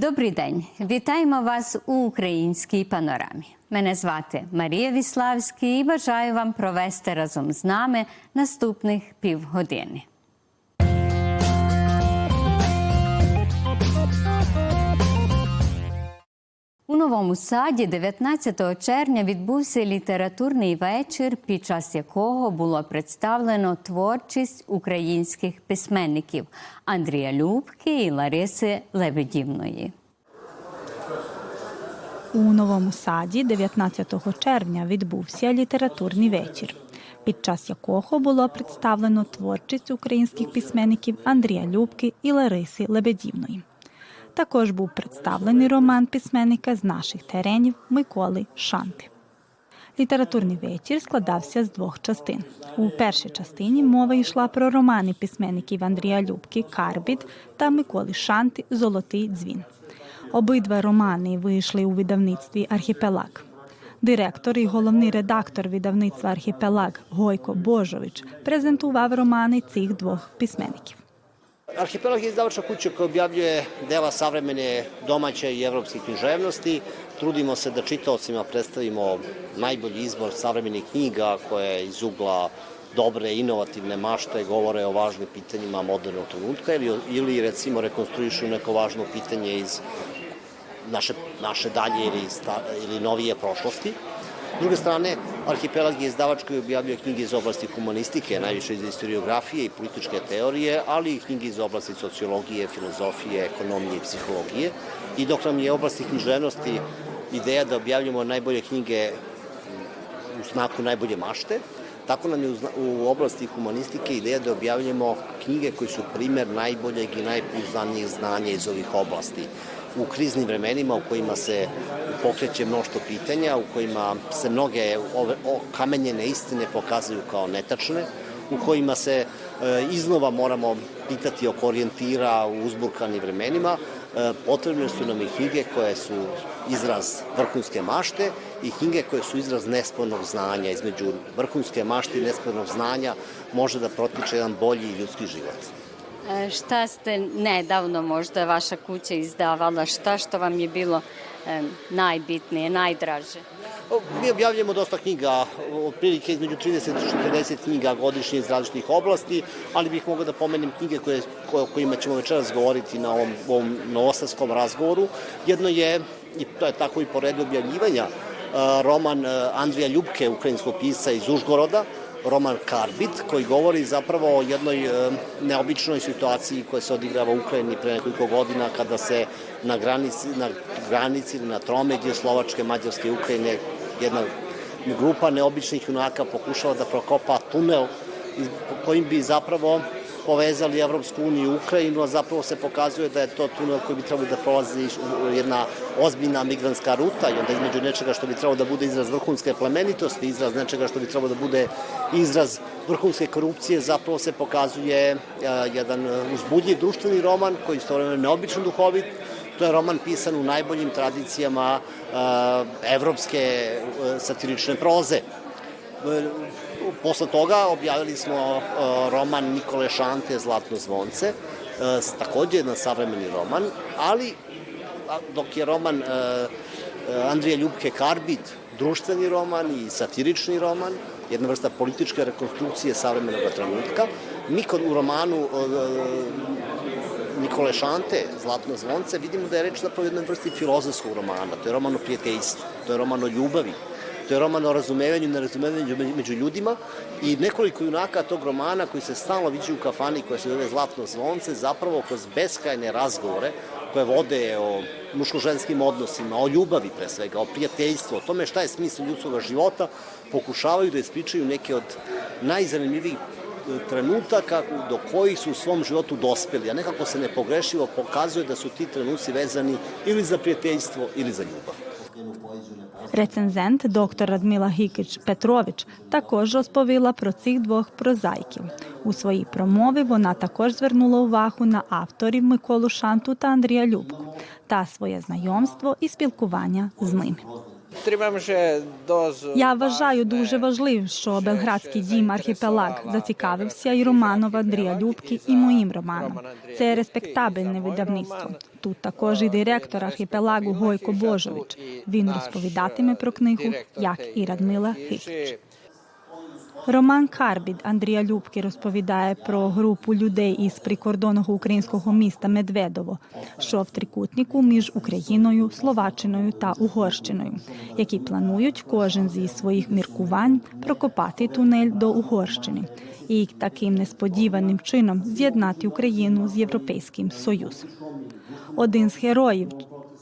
Добрий день, вітаємо вас у українській панорамі. Мене звати Марія Віславський і бажаю вам провести разом з нами наступних півгодини. У новому саді 19 червня відбувся літературний вечір, під час якого було представлено творчість українських письменників Андрія Любки і Лариси Лебедівної. У новому саді 19 червня відбувся літературний вечір, під час якого було представлено творчість українських письменників Андрія Любки і Лариси Лебедівної. Також був представлений роман письменника з наших теренів Миколи Шанти. Літературний вечір складався з двох частин. У першій частині мова йшла про романи письменників Андрія Любки Карбіт та Миколи Шанти Золотий дзвін. Обидва романи вийшли у видавництві Архіпелаг. Директор і головний редактор видавництва Архіпелаг Гойко Божович презентував романи цих двох письменників. Arhipelag je izdavača kuća koja objavljuje dela savremene domaće i evropske književnosti. Trudimo se da čitaocima predstavimo najbolji izbor savremenih knjiga koje iz ugla dobre, inovativne mašte govore o važnim pitanjima modernog trenutka ili, ili recimo rekonstruišu neko važno pitanje iz naše, naše dalje ili, sta, ili novije prošlosti. S druge strane, Arhipelag je izdavač koji objavljuje knjige iz oblasti humanistike, najviše iz historiografije i političke teorije, ali i knjige iz oblasti sociologije, filozofije, ekonomije i psihologije. I dok nam je oblasti književnosti ideja da objavljamo najbolje knjige u znaku najbolje mašte, tako nam je u, oblasti humanistike ideja da objavljamo knjige koji su primer najboljeg i najpouzdanijeg znanja iz ovih oblasti u kriznim vremenima u kojima se pokreće mnošto pitanja, u kojima se mnoge ove kamenjene istine pokazuju kao netačne, u kojima se e, iznova moramo pitati oko orijentira u uzburkanim vremenima, e, potrebne su nam i knjige koje su izraz vrhunske mašte i knjige koje su izraz nespornog znanja. Između vrhunske mašte i nespornog znanja može da protiče jedan bolji ljudski život. E, Šta ste nedavno možda vaša kuća izdavala? Šta što vam je bilo e, najbitnije, najdraže? Mi objavljamo dosta knjiga, otprilike između 30 i 40 knjiga godišnje iz različitih oblasti, ali bih mogao da pomenem knjige koje, koje, kojima ćemo večeras govoriti na ovom, ovom novosadskom razgovoru. Jedno je, i to je tako i po redu objavljivanja, a, roman Andrija Ljubke, ukrajinskog pisca iz Užgoroda, roman Karbit, koji govori zapravo o jednoj e, neobičnoj situaciji koja se odigrava u Ukrajini pre nekoliko godina kada se na granici, na granici na tromeđe Slovačke, Mađarske i Ukrajine jedna grupa neobičnih junaka pokušava da prokopa tunel kojim bi zapravo povezali Evropsku uniju i Ukrajinu, a zapravo se pokazuje da je to tunel koji bi trebalo da prolazi jedna ozbiljna migrantska ruta i onda između nečega što bi trebalo da bude izraz vrhunske plemenitosti, izraz nečega što bi trebalo da bude izraz vrhunske korupcije, zapravo se pokazuje a, jedan uzbudljiv društveni roman koji istovremeno neobično duhovit, To je roman pisan u najboljim tradicijama a, evropske a, satirične proze. Posle toga objavili smo e, roman Nikole Šante Zlatno zvonce, e, takođe jedan savremeni roman, ali dok je roman e, Andrija Ljubke Karbit društveni roman i satirični roman, jedna vrsta političke rekonstrukcije savremenog trenutka, mi kod u romanu Nikole Šante, Zlatno zvonce, vidimo da je reč zapravo o jednoj vrsti filozofskog romana. To je roman o prijateljstvu, to je roman o ljubavi, to je roman o razumevanju i nerazumevanju među- ljudima i nekoliko junaka tog romana koji se stalno viđaju u kafani koja se zove Zlatno zvonce, zapravo kroz beskrajne razgovore koje vode o muško-ženskim odnosima, o ljubavi pre svega, o prijateljstvu, o tome šta je smisao ljudskog života, pokušavaju da ispričaju neke od najzanimljivijih trenutaka do kojih su u svom životu dospeli, a nekako se nepogrešivo pokazuje da su ti trenuci vezani ili za prijateljstvo ili za ljubav. Рецензент доктор Радмила Гікич Петрович також розповіла про цих двох прозаїків. У своїй промові вона також звернула увагу на авторів Миколу Шанту та Андрія Любку та своє знайомство і спілкування з ними. Я вважаю дуже важливим, що Белградський дім архіпелаг зацікавився і Романов Андрія Любки, і моїм романом. Це респектабельне видавництво. Тут також і директор архіпелагу Гойко Божович. Він розповідатиме про книгу, як і Радмила Хич. Роман Карбід Андрія Любки розповідає про групу людей із прикордонного українського міста Медведово, що в трикутнику між Україною, Словаччиною та Угорщиною, які планують кожен зі своїх міркувань прокопати тунель до Угорщини і таким несподіваним чином з'єднати Україну з Європейським Союзом. Один з героїв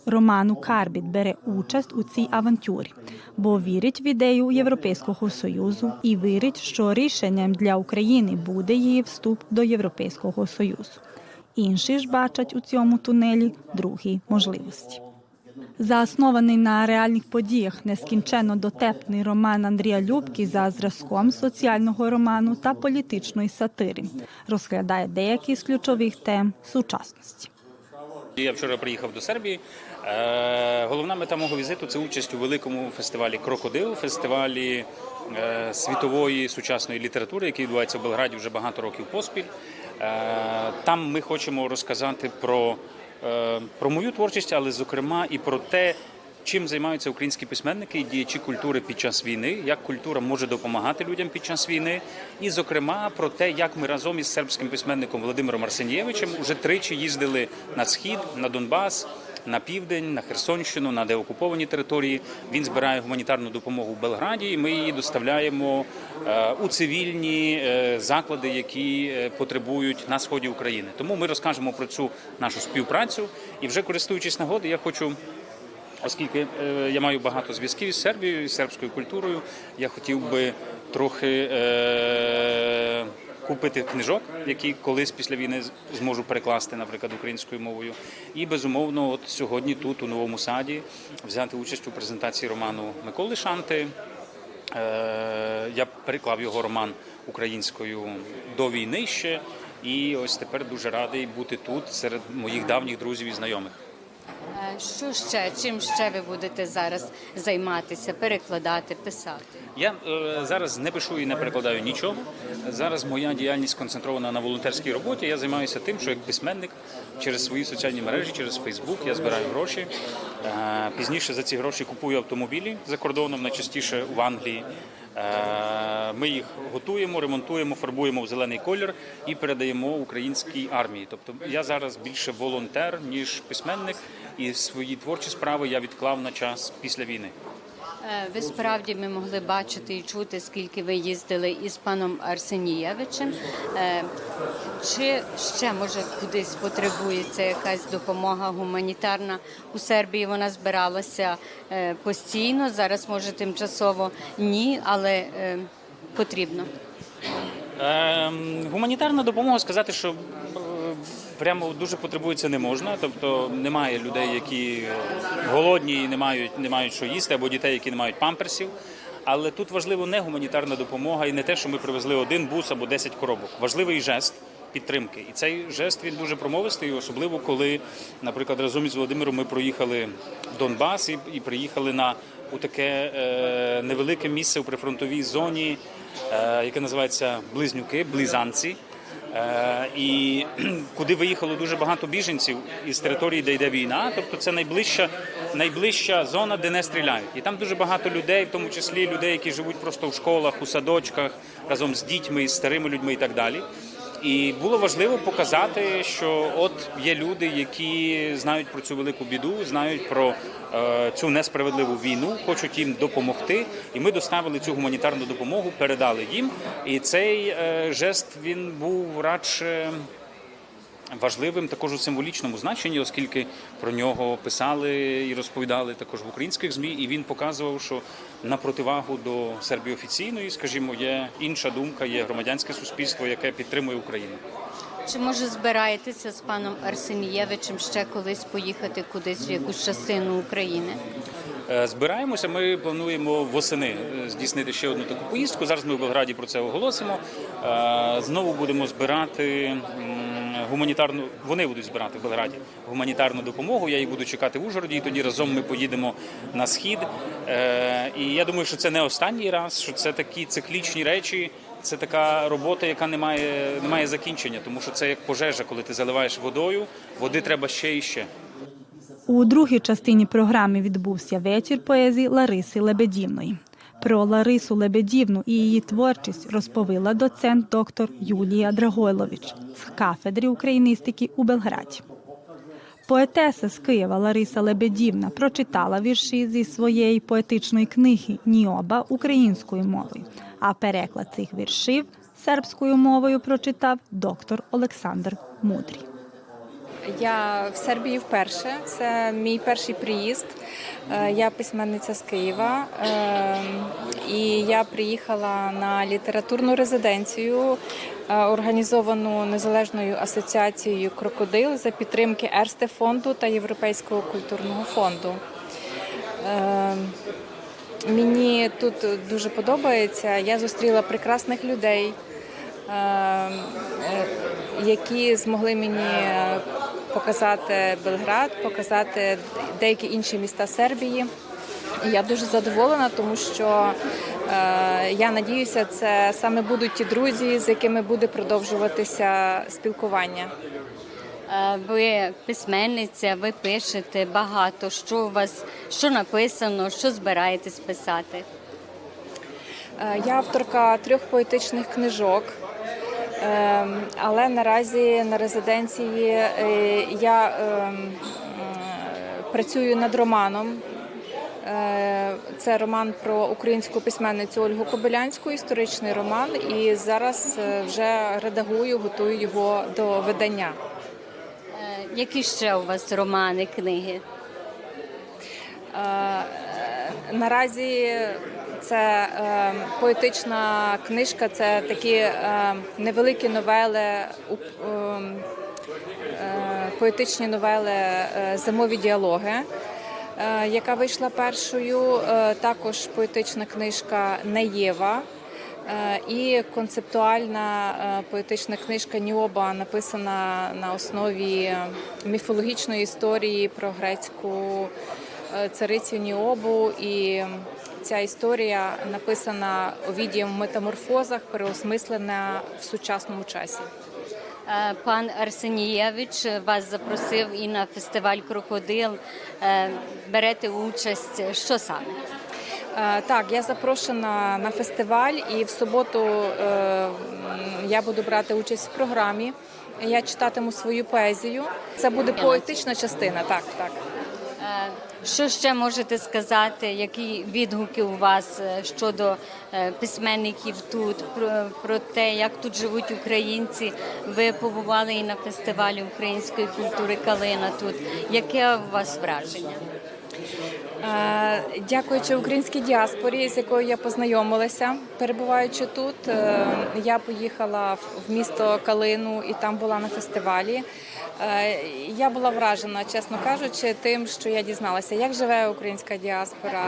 роману Карбіт бере участь у цій авантюрі, бо вірить в ідею Європейського союзу і вірить, що рішенням для України буде її вступ до Європейського союзу. Інші ж бачать у цьому тунелі другі можливості. Заснований на реальних подіях нескінченно дотепний роман Андрія Любки за зразком соціального роману та політичної сатири розглядає деякі з ключових тем сучасності. Я вчора приїхав до Сербії. Е, Головна мета мого візиту це участь у великому фестивалі Крокодил, фестивалі е, світової сучасної літератури, який відбувається в Белграді вже багато років поспіль. Е, Там ми хочемо розказати про, про мою творчість, але зокрема і про те. Чим займаються українські письменники і діячі культури під час війни, як культура може допомагати людям під час війни, і зокрема про те, як ми разом із сербським письменником Володимиром Арсенієвичем вже тричі їздили на схід, на Донбас, на південь, на Херсонщину, на деокуповані території. Він збирає гуманітарну допомогу в Белграді. і Ми її доставляємо е, у цивільні е, заклади, які е, потребують на сході України. Тому ми розкажемо про цю нашу співпрацю. І вже користуючись нагодою, я хочу. Оскільки е, я маю багато зв'язків із Сербією, із сербською культурою, я хотів би трохи е, купити книжок, які колись після війни зможу перекласти, наприклад, українською мовою. І безумовно, от сьогодні тут, у новому саді, взяти участь у презентації роману Миколи Шанти. Е, я переклав його роман українською до війни ще. І ось тепер дуже радий бути тут серед моїх давніх друзів і знайомих. Що ще? Чим ще ви будете зараз займатися, перекладати, писати? Я е, зараз не пишу і не перекладаю нічого. Зараз моя діяльність сконцентрована на волонтерській роботі. Я займаюся тим, що як письменник через свої соціальні мережі, через Фейсбук я збираю гроші. Е, пізніше за ці гроші купую автомобілі за кордоном, найчастіше в Англії. Е, Ми їх готуємо, ремонтуємо, фарбуємо в зелений колір і передаємо українській армії. Тобто я зараз більше волонтер ніж письменник, і свої творчі справи я відклав на час після війни. Е, Ви справді ми могли бачити і чути, скільки ви їздили із паном Арсенієвичем. Е, Чи ще може кудись потребується якась допомога гуманітарна у Сербії? Вона збиралася е, постійно. Зараз може тимчасово ні, але потрібно. Ем, гуманітарна допомога сказати, що прямо дуже потребується не можна. Тобто немає людей, які голодні і не мають, не мають що їсти, або дітей, які не мають памперсів. Але тут важливо не гуманітарна допомога і не те, що ми привезли один бус або 10 коробок. Важливий жест підтримки. І цей жест він дуже промовистий, особливо коли, наприклад, разом із Володимиром ми проїхали в Донбас і, і приїхали на у таке е, невелике місце у прифронтовій зоні, е, яке називається Близнюки, Близанці. Е, і куди виїхало дуже багато біженців із території, де йде війна. Тобто це найближча, найближча зона, де не стріляють. І там дуже багато людей, в тому числі людей, які живуть просто в школах, у садочках, разом з дітьми, з старими людьми і так далі. І було важливо показати, що от є люди, які знають про цю велику біду, знають про е, цю несправедливу війну, хочуть їм допомогти. І ми доставили цю гуманітарну допомогу, передали їм. І цей е, жест він був радше важливим також у символічному значенні, оскільки про нього писали і розповідали також в українських змі, і він показував, що на противагу до Сербії офіційної, скажімо, є інша думка, є громадянське суспільство, яке підтримує Україну. Чи може збираєтеся з паном Арсенієвичем ще колись поїхати кудись в якусь частину України? Е, Збираємося. Ми плануємо восени е, здійснити ще одну таку поїздку. Зараз ми в Белграді про це оголосимо. Е, Знову будемо збирати гуманітарну. Вони будуть збирати в Белграді гуманітарну допомогу. Я їх буду чекати в Ужгороді, і тоді разом ми поїдемо на схід. Е, І я думаю, що це не останній раз, що це такі циклічні речі. Це така робота, яка не має, не має закінчення, тому що це як пожежа, коли ти заливаєш водою, води треба ще і ще. У другій частині програми відбувся вечір поезії Лариси Лебедівної. Про Ларису Лебедівну і її творчість розповіла доцент доктор Юлія Драгойлович з кафедри україністики у Белграді. Поетеса з Києва Лариса Лебедівна прочитала вірші зі своєї поетичної книги Ніоба українською мовою, а переклад цих віршів сербською мовою прочитав доктор Олександр Мудрий. Я в Сербії вперше. Це мій перший приїзд. Е, Я письменниця з Києва, е, і я приїхала на літературну резиденцію, е, організовану незалежною асоціацією Крокодил за підтримки Ерсте фонду та Європейського культурного фонду. Е, Мені тут дуже подобається. Я зустріла прекрасних людей, е, е, які змогли мені показати Белград, показати деякі інші міста Сербії. І Я дуже задоволена, тому що е, я надіюся, це саме будуть ті друзі, з якими буде продовжуватися спілкування. Е, Ви письменниця, ви пишете багато. Що у вас що написано, що збираєтесь писати? Е, Я авторка трьох поетичних книжок. Е, Але наразі на резиденції е, я ем, е, працюю над романом. Е, Це роман про українську письменницю Ольгу Кобилянську, історичний роман. І зараз вже редагую, готую його до видання. Які ще у вас романи, книги? Наразі це е, поетична книжка, це такі е, невеликі новели, е, е, поетичні новели е, Зимові діалоги, е, яка вийшла першою. Е, Також поетична книжка Неєва. Е, І концептуальна е, поетична книжка Ніоба написана на основі міфологічної історії про грецьку царицю Ніобу. І ця історія написана Овідієм в метаморфозах, переосмислена в сучасному часі. Е, Пан Арсенієвич вас запросив і на фестиваль Крокодил. Е, Берете участь. Що саме? Е, Так, я запрошена на фестиваль, і в суботу е, я буду брати участь в програмі. Я читатиму свою поезію. Це буде поетична частина. Так, так. Е, Що ще можете сказати? Які відгуки у вас е, щодо е, письменників тут, про, про те, як тут живуть українці? Ви побували і на фестивалі української культури Калина тут. Яке у вас враження? Е, Дякуючи українській діаспорі, з якою я познайомилася, перебуваючи тут, е, я поїхала в- місто Калину і там була на фестивалі. Е, Я була вражена, чесно кажучи, тим, що я дізналася, як живе українська діаспора,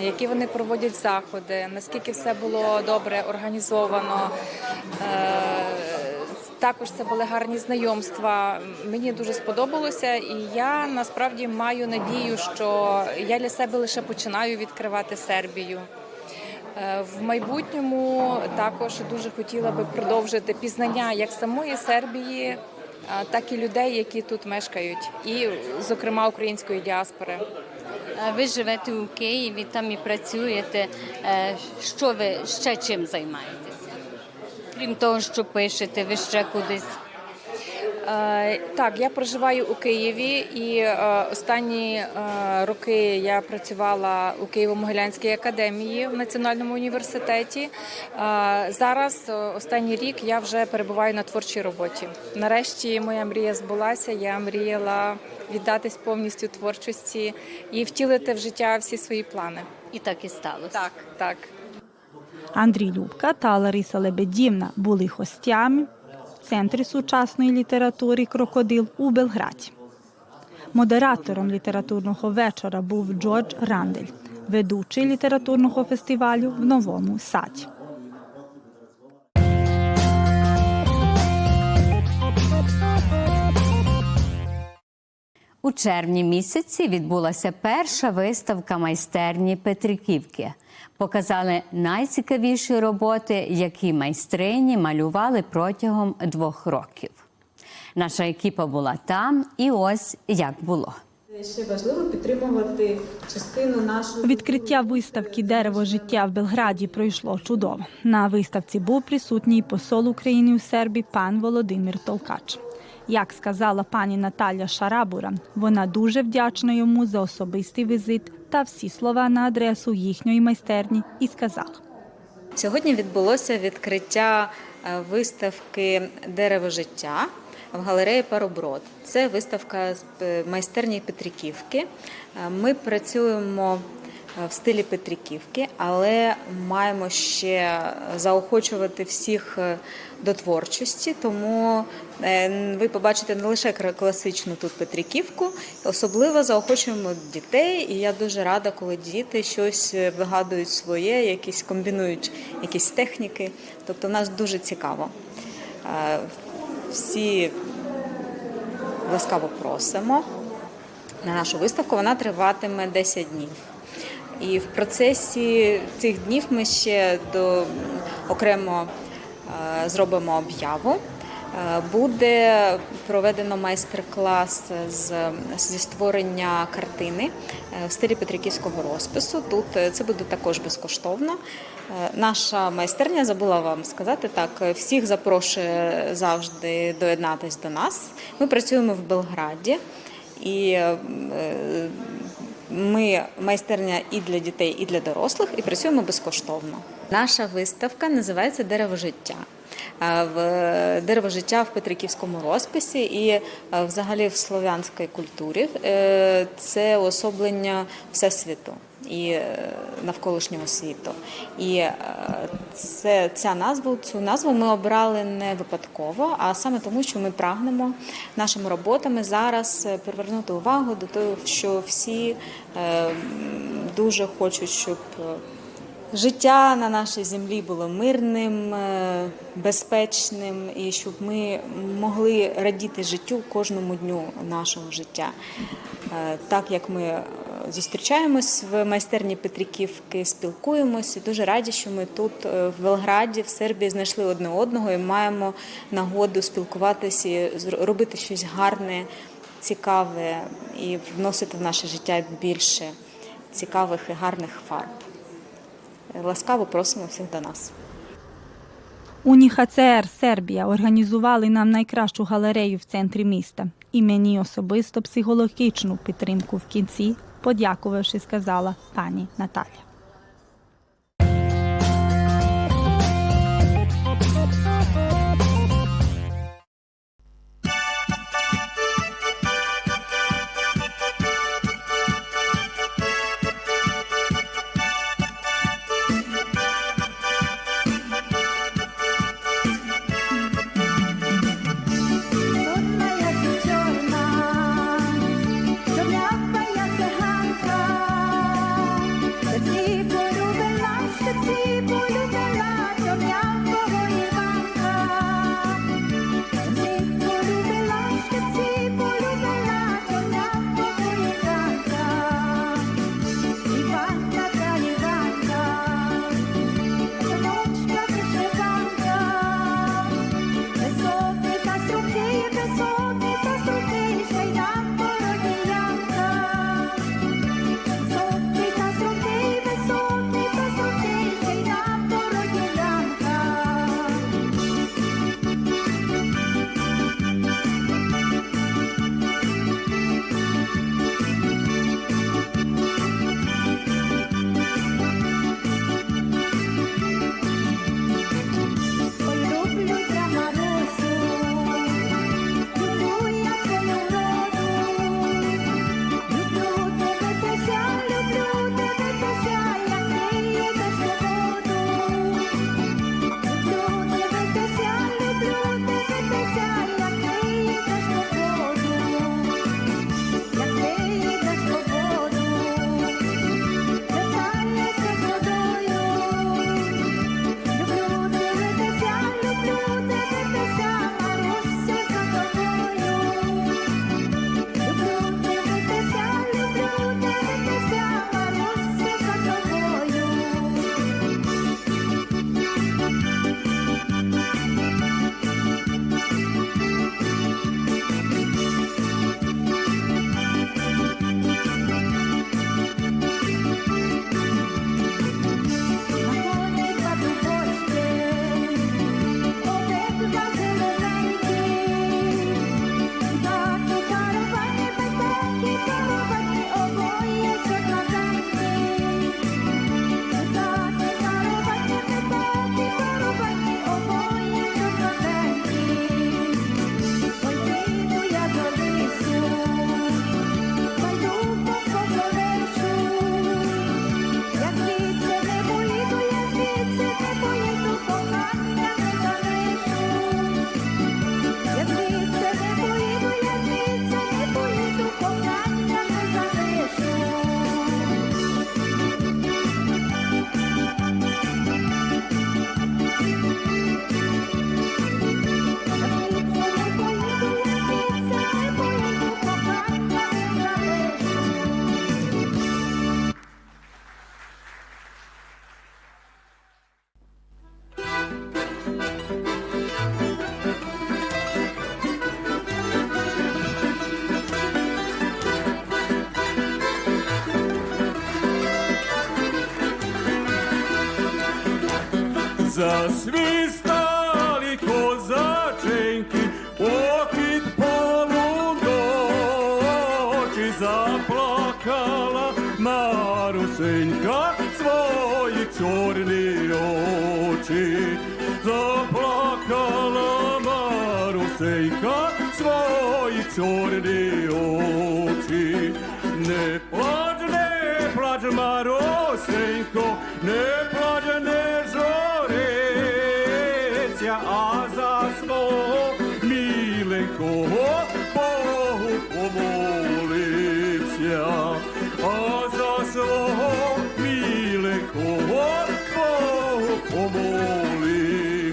які вони проводять заходи, наскільки все було добре організовано. Е, також це були гарні знайомства. Мені дуже сподобалося, і я насправді маю надію, що я для себе лише починаю відкривати Сербію. Е, В майбутньому також дуже хотіла би продовжити пізнання як самої Сербії, так і людей, які тут мешкають, і, зокрема, української діаспори. Е, Ви живете у Києві, там і працюєте. Е, Що ви ще чим займаєтеся? Крім того, що пишете, ви ще кудись. Е, Так, я проживаю у Києві, і е, останні е, роки я працювала у Києво-Могилянській академії в Національному університеті. Зараз останній рік я вже перебуваю на творчій роботі. Нарешті моя мрія збулася. Я мріяла віддатись повністю творчості і втілити в життя всі свої плани. І так і сталося. Так, так. Андрій Любка та Лариса Лебедівна були гостями в Центрі сучасної літератури Крокодил у Белграді. Модератором літературного вечора був Джордж Рандель, ведучий літературного фестивалю в Новому Саді. У червні місяці відбулася перша виставка майстерні Петриківки. Показали найцікавіші роботи, які майстрині малювали протягом двох років. Наша екіпа була там, і ось як було. Ще важливо підтримувати частину нашого Відкриття виставки Дерево життя в Белграді пройшло чудово. На виставці був присутній посол України у Сербії пан Володимир Толкач. Як сказала пані Наталя Шарабура, вона дуже вдячна йому за особистий візит та всі слова на адресу їхньої майстерні і сказала. Сьогодні відбулося відкриття е, виставки Дерево життя в галереї Пароброд. Це виставка з е, майстерні Петриківки. Е, Ми працюємо в стилі Петриківки, але маємо ще заохочувати всіх е, до творчості. Тому е, ви побачите не лише класичну тут Петриківку, особливо заохочуємо дітей. І я дуже рада, коли діти щось е, вигадують своє, якісь комбінують якісь техніки. Тобто, нас дуже цікаво. Е, Всі ласкаво просимо на нашу виставку. Вона триватиме 10 днів. І в процесі цих днів ми ще до, окремо е, зробимо об'яву. Е, Буде проведено майстер-клас з, зі створення картини е, в стилі петриківського розпису. Тут це буде також безкоштовно. Наша майстерня забула вам сказати так. Всіх запрошує завжди доєднатись до нас. Ми працюємо в Белграді і ми майстерня і для дітей, і для дорослих, і працюємо безкоштовно. Наша виставка називається Дерево життя. В дерево життя в Петриківському розписі і взагалі в слов'янській культурі Е, це особлення всесвіту і е, навколишнього світу. І е, це ця назву, цю назву ми обрали не випадково, а саме тому, що ми прагнемо нашими роботами зараз е, привернути увагу до того, що всі дуже хочуть, щоб життя на нашій землі було мирним, е, безпечним, і щоб ми могли радіти життю кожному дню нашого життя. Е, Так як ми е, зустрічаємось в майстерні Петриківки, спілкуємося. Дуже раді, що ми тут в Белграді, в Сербії, знайшли одне одного і маємо нагоду спілкуватися, і робити щось гарне, цікаве і вносити в наше життя більше цікавих і гарних фарб. Ласкаво просимо всіх до нас. УНІХЦР Сербія організували нам найкращу галерею в центрі міста і мені особисто психологічну підтримку в кінці, подякувавши, сказала пані Наталя. さ滑る。А за свого міленького Богу помолився.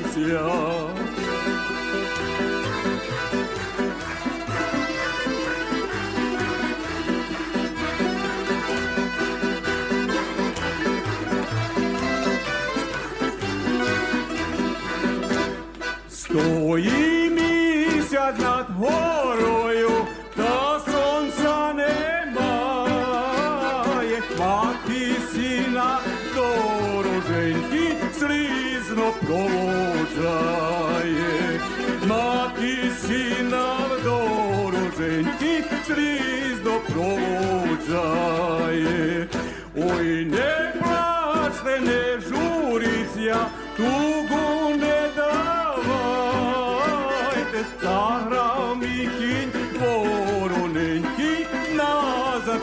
Стоїть місяць над горою, слізно проводжає, мати сина дороженьки слізно проводжає. Ой, не плачте, не журіться, тугу не давайте, заграв мій кінь вороненький, назад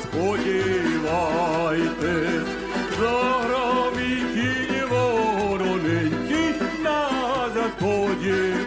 oye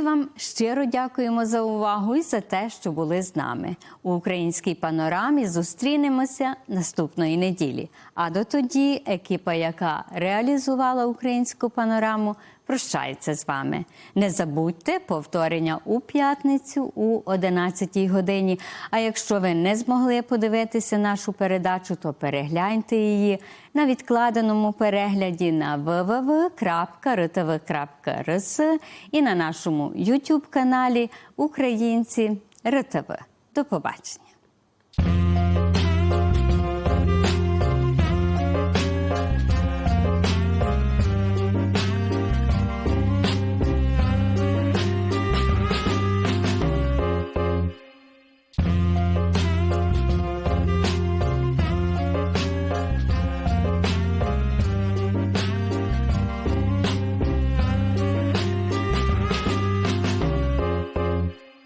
Ми щиро дякуємо за увагу і за те, що були з нами. У українській панорамі зустрінемося наступної неділі. А до тоді екіпа, яка реалізувала українську панораму, прощається з вами. Не забудьте повторення у п'ятницю у 11-й годині. А якщо ви не змогли подивитися нашу передачу, то перегляньте її на відкладеному перегляді на www.rtv.rs і на нашому YouTube каналі Українці РТВ. До побачення.